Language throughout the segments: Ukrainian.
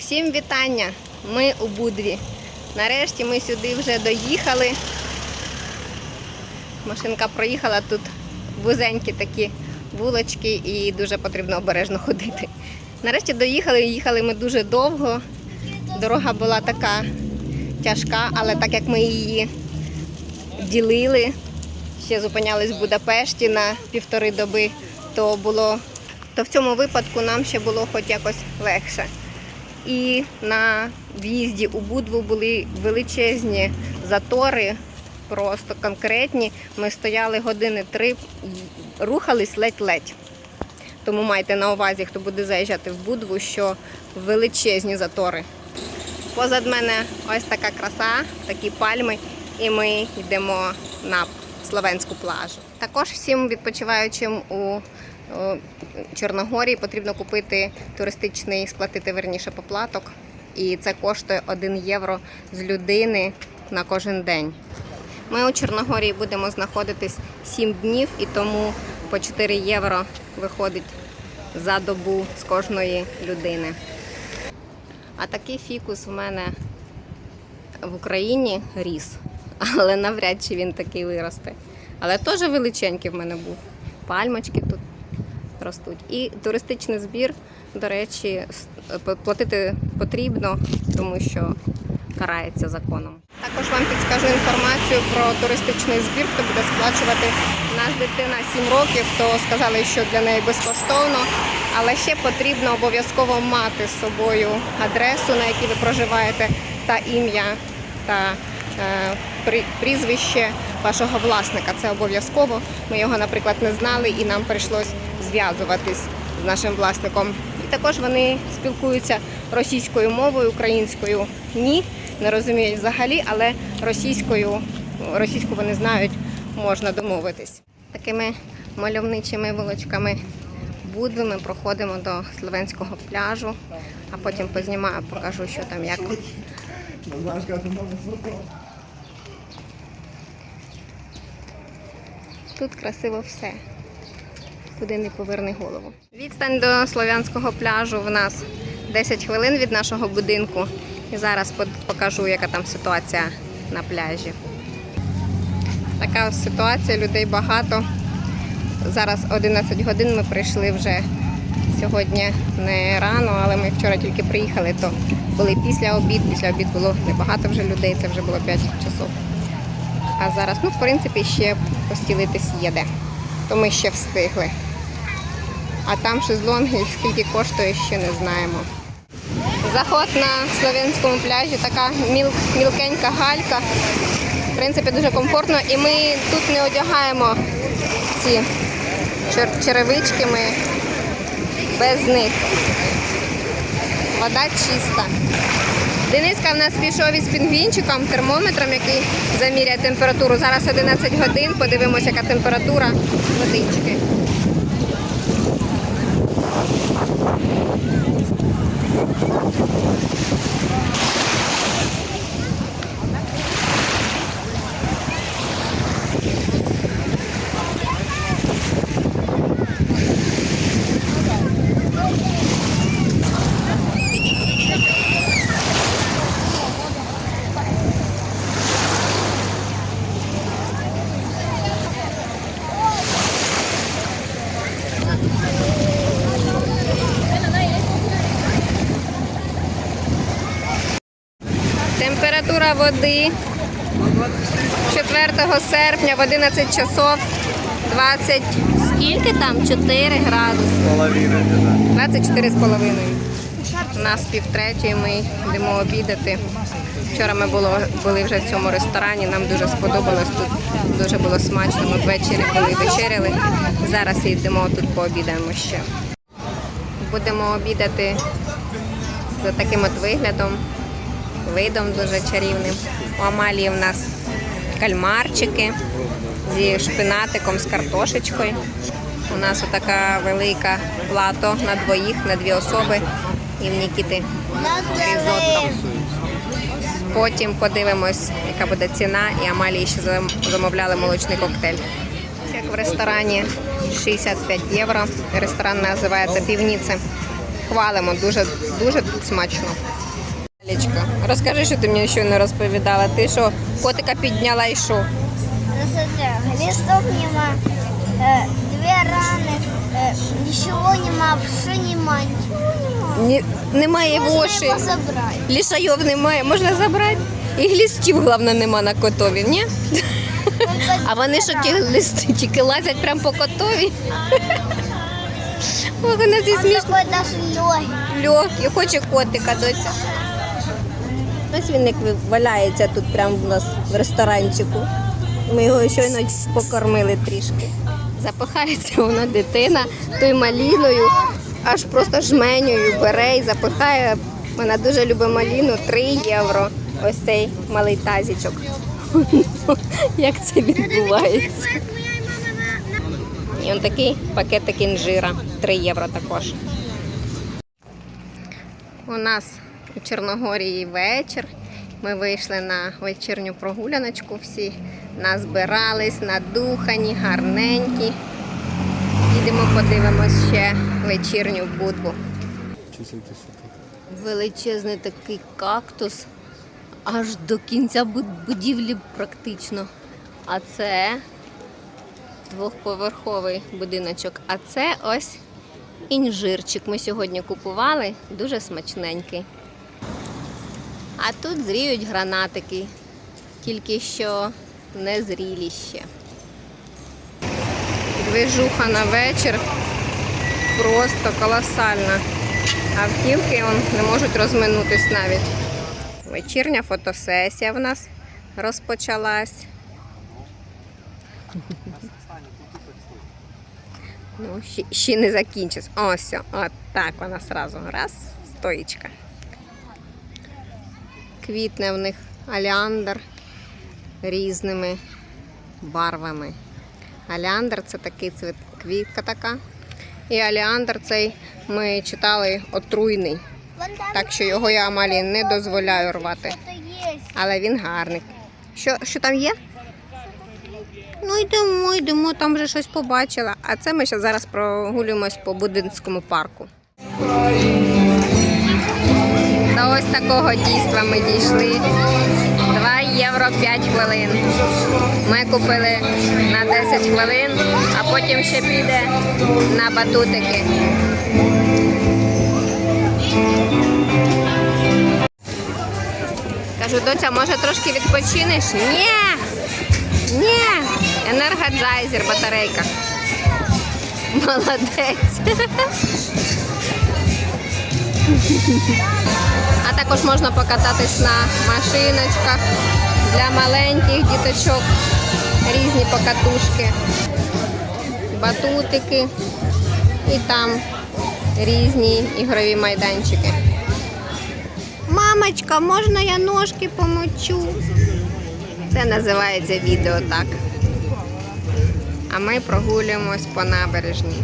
Всім вітання! Ми у Будві. Нарешті ми сюди вже доїхали. Машинка проїхала тут вузенькі такі вулочки і дуже потрібно обережно ходити. Нарешті доїхали, їхали ми дуже довго. Дорога була така тяжка, але так як ми її ділили, ще зупинялись в Будапешті на півтори доби, то було то в цьому випадку нам ще було хоч якось легше. І на в'їзді у Будву були величезні затори, просто конкретні. Ми стояли години три, рухались ледь-ледь. Тому майте на увазі, хто буде заїжджати в Будву, що величезні затори. Позад мене ось така краса, такі пальми, і ми йдемо на Словенську плажу. Також всім відпочиваючим у Чорногорії потрібно купити туристичний, сплатити верніше поплаток. І це коштує 1 євро з людини на кожен день. Ми у Чорногорії будемо знаходитись 7 днів і тому по 4 євро виходить за добу з кожної людини. А такий фікус в мене в Україні ріс, але навряд чи він такий виросте. Але теж величенький в мене був. Пальмочки тут ростуть. І туристичний збір, до речі, платити потрібно, тому що карається законом. Також вам підскажу інформацію про туристичний збір, хто буде сплачувати. У нас дитина 7 років, то сказали, що для неї безкоштовно, але ще потрібно обов'язково мати з собою адресу, на якій ви проживаєте, та ім'я та е, прізвище вашого власника. Це обов'язково. Ми його, наприклад, не знали, і нам прийшлось зв'язуватись з нашим власником. І також вони спілкуються російською мовою, українською ні, не розуміють взагалі, але російською російську вони знають, можна домовитись. Такими мальовничими вулочками Будви ми проходимо до словенського пляжу, а потім познімаю, покажу, що там як. Тут красиво все. Куди не поверни голову. Відстань до слов'янського пляжу в нас 10 хвилин від нашого будинку. І зараз покажу, яка там ситуація на пляжі. Така ось ситуація, людей багато. Зараз 11 годин ми прийшли вже сьогодні не рано, але ми вчора тільки приїхали, то були після обід. Після обід було небагато вже людей, це вже було 5 часов. А зараз, ну, в принципі, ще постілитись є де. То ми ще встигли. А там шезлонги, скільки коштує, ще не знаємо. Заход на Слов'янському пляжі, така міл, мілкенька галька. В принципі, дуже комфортно. І ми тут не одягаємо ці черевички, ми без них. Вода чиста. Дениска в нас пішов із пінгвінчиком, термометром, який заміряє температуру. Зараз 11 годин, подивимося, яка температура водички. Води 4 серпня в 11 часов 20, скільки там? 4 градуси. 24 з половиною. У нас пів третьої, ми йдемо обідати. Вчора ми було, були вже в цьому ресторані, нам дуже сподобалось тут. Дуже було смачно. Ми ввечері були вечеряли. Зараз йдемо тут пообідаємо ще. Будемо обідати за таким от виглядом, видом дуже чарівним. У Амалії в нас кальмарчики зі шпинатиком, з картошечкою. У нас така велика плато на двоїх, на дві особи. І в Нікіти різотто. Потім подивимось, яка буде ціна, і Амалії ще замовляли молочний коктейль. Як в ресторані 65 євро. Ресторан називається Півніце. хвалимо, дуже, дуже смачно. Лічка, розкажи, що ти мені щойно розповідала. Ти що, котика підняла і що? Посмотри, листок нема, э, две раны, э, ничего нема, все нема, ничего нема. Ні, немає Можно воші. его забрать. Лішайов немає, можна забрати. І глістів, головне, нема на котові, ні? Только А вони що ті глисти, тільки лазять прямо по котові. Ой, вона зі Он смішно. такой даже легкий. Льохі, хоче котика доця. Ось він як валяється тут прямо у нас в ресторанчику. Ми його щойно покормили трішки. Запихається вона дитина тою маліною, аж просто жменею бере і запихає. Вона дуже любить маліну 3 євро. Ось цей малий тазічок. Як це відбувається? І он такий пакетик інжира. 3 євро також. У нас у Чорногорії вечір. Ми вийшли на вечірню прогуляночку всі. Назбирались, надухані, гарненькі. Їдемо подивимось ще вечірню будву. Величезний такий кактус аж до кінця будівлі практично. А це двохповерховий будиночок. А це ось інжирчик. Ми сьогодні купували, дуже смачненький. А тут зріють гранатики, тільки що не зрілі ще. Движуха на вечір просто колосальна. Автівки он, не можуть розминутись навіть. Вечірня фотосесія в нас розпочалась. Ну, ще, ще не закінчиться. Ось, от так вона сразу. Раз, стоїчка. Квітне в них аліандр різними барвами. Аліандр це такий цвіт, квітка така. І аліандр цей ми читали отруйний. Так що його я Амалі не дозволяю рвати. Але він гарний. Що, що там є? Ну йдемо, йдемо, там вже щось побачила. А це ми зараз прогулюємось по будинському парку. До ось такого дійства ми дійшли. 2 євро 5 хвилин. Ми купили на 10 хвилин, а потім ще піде на батутики. Кажу, доця, може трошки відпочинеш? Ні. Ні. Енергоджайзер, батарейка. Молодець. А також можна покататись на машиночках для маленьких діточок. Різні покатушки, батутики і там різні ігрові майданчики. Мамочка, можна я ножки помочу? Це називається відео так. А ми прогулюємось по набережній.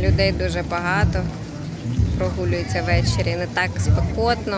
Людей дуже багато. Прогулюються ввечері. Не так спекотно.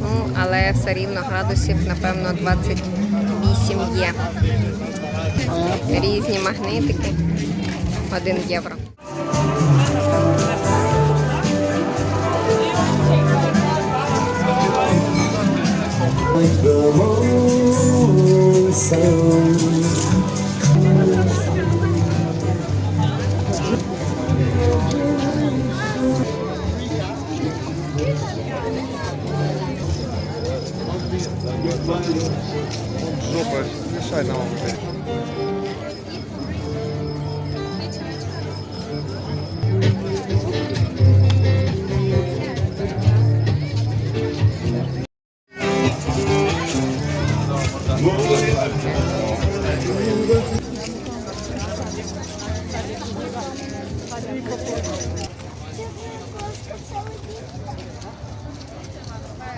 Ну, але все рівно градусів, напевно, 28 є. Різні магнитики. 1 євро. like the whole sound. Жопа, мешай на вам.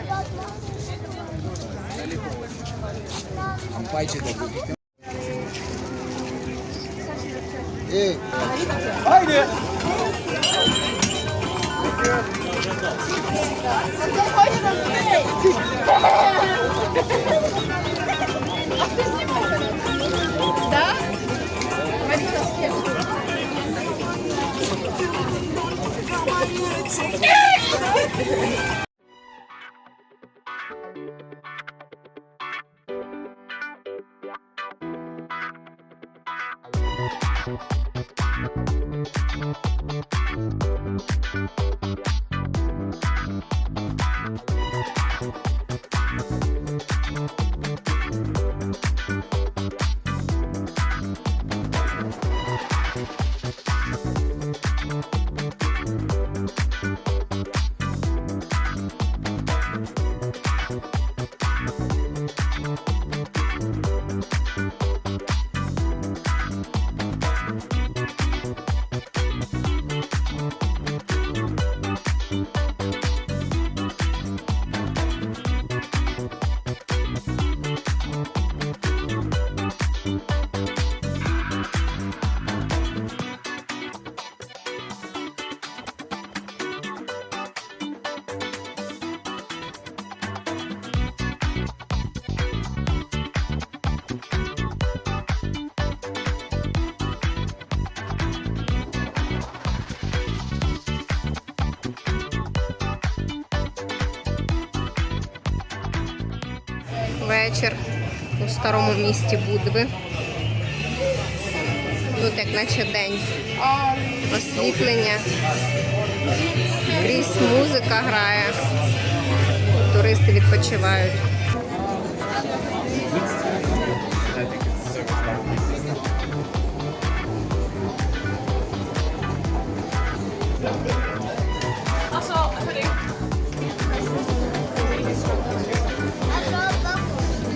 Thank you. ಅಂಪಾಯಿಸಿ ಏ Yeah! Вечір у старому місті Будви. Тут як наче день. Освітлення. Крізь музика грає. Туристи відпочивають.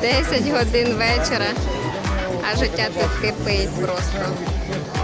Десять годин вечора, а життя тут кипить просто.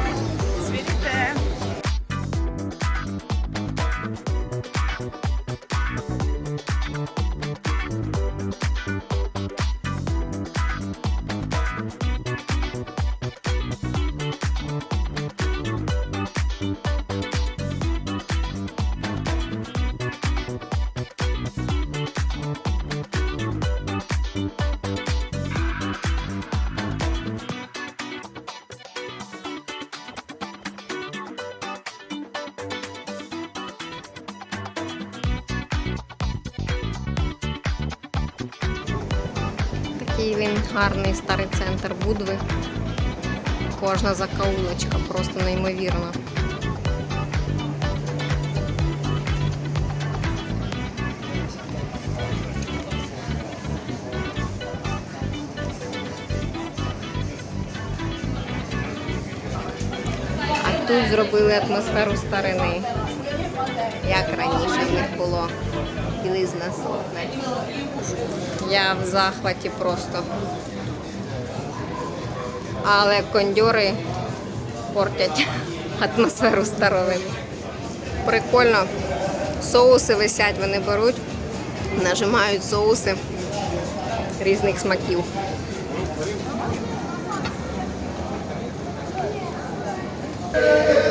Такий він гарний старий центр Будви. Кожна закаулочка просто неймовірна. А тут зробили атмосферу старини. Як раніше в них було білизна. Я в захваті просто. Але кондьори портять атмосферу старовини. Прикольно. Соуси висять, вони беруть, нажимають соуси різних смаків.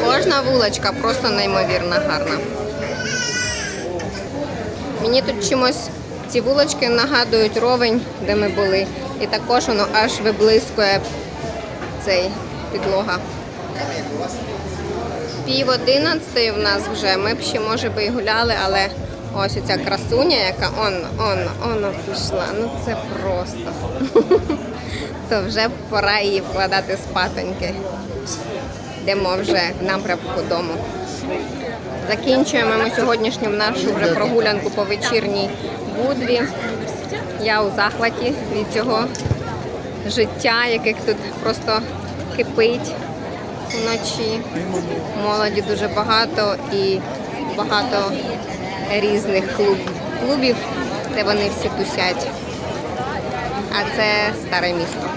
Кожна вулочка просто неймовірно гарна. Мені тут чимось ці вулочки нагадують ровень, де ми були. І також воно аж виблискує цей підлога. Пів одинадцятої в нас вже. Ми б ще, може би, і гуляли, але ось оця красуня, яка он, он, он пішла. Ну це просто. То вже пора її вкладати спатоньки. Йдемо вже в напрямку дому. Закінчуємо ми сьогоднішню нашу вже прогулянку по вечірній Будві. Я у захваті від цього життя, яке тут просто кипить вночі. Молоді дуже багато і багато різних клуб, клубів, де вони всі тусять. А це старе місто.